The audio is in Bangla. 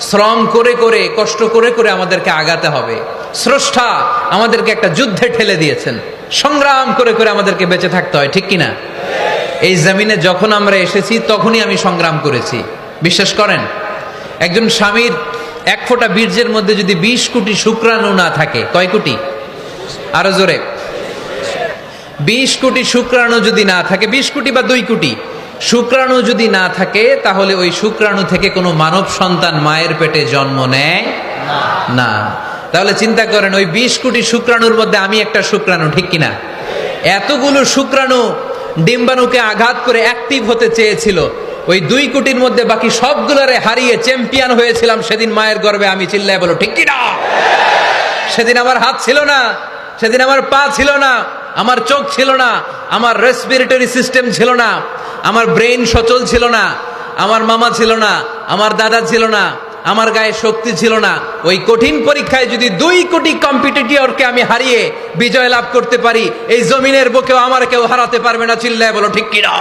শ্রম করে করে, কষ্ট করে করে আমাদেরকে আগাতে হবে। স্রষ্টা আমাদেরকে একটা যুদ্ধে ঠেলে দিয়েছেন। সংগ্রাম করে করে আমাদেরকে বেঁচে থাকতে হয়, ঠিক কিনা? এই জমিনে যখন আমরা এসেছি, তখনই আমি সংগ্রাম করেছি। বিশ্বাস করেন? একজন স্বামীর এক ফোঁটা বীর্যের মধ্যে যদি বিশ কোটি শুক্রাণু না থাকে, কয় কোটি? আরও জোরে। বিশ কোটি শুক্রাণু যদি না থাকে, বিশ কোটি বা দুই কোটি শুক্রাণু যদি না থাকে, তাহলে ওই শুক্রাণু থেকে কোনো মানব সন্তান মায়ের পেটে জন্ম নেয় না। তাহলে চিন্তা করেন, ওই বিশ কোটি শুক্রাণুর মধ্যে আমি একটা শুক্রাণু, ঠিক কিনা? এতগুলো শুক্রাণু ডিম্বাণুকে আঘাত করে অ্যাক্টিভ হতে চেয়েছিল। ওই দুই কোটির মধ্যে বাকি সবগুলোরে হারিয়ে চ্যাম্পিয়ন হয়েছিলাম সেদিন মায়ের গর্বে, আমি চিল্লায় বলো, ঠিক কিনা? সেদিন আমার হাত ছিল না, সেদিন আমার পা ছিল না আমার চোখ ছিল না, আমার রেসপিরেটরি সিস্টেম ছিল না, আমার ব্রেইন সচল ছিল না, আমার মামা ছিল না, আমার দাদা ছিল না, আমার গায়ে শক্তি ছিল না। ওই কঠিন পরীক্ষায় যদি দুই কোটি কম্পিটিটরকে আমি হারিয়ে বিজয় লাভ করতে পারি, এই জমিনের বুকেও আমার কেউ হারাতে পারবে না, চিল্লায় বলো, ঠিক কিনা?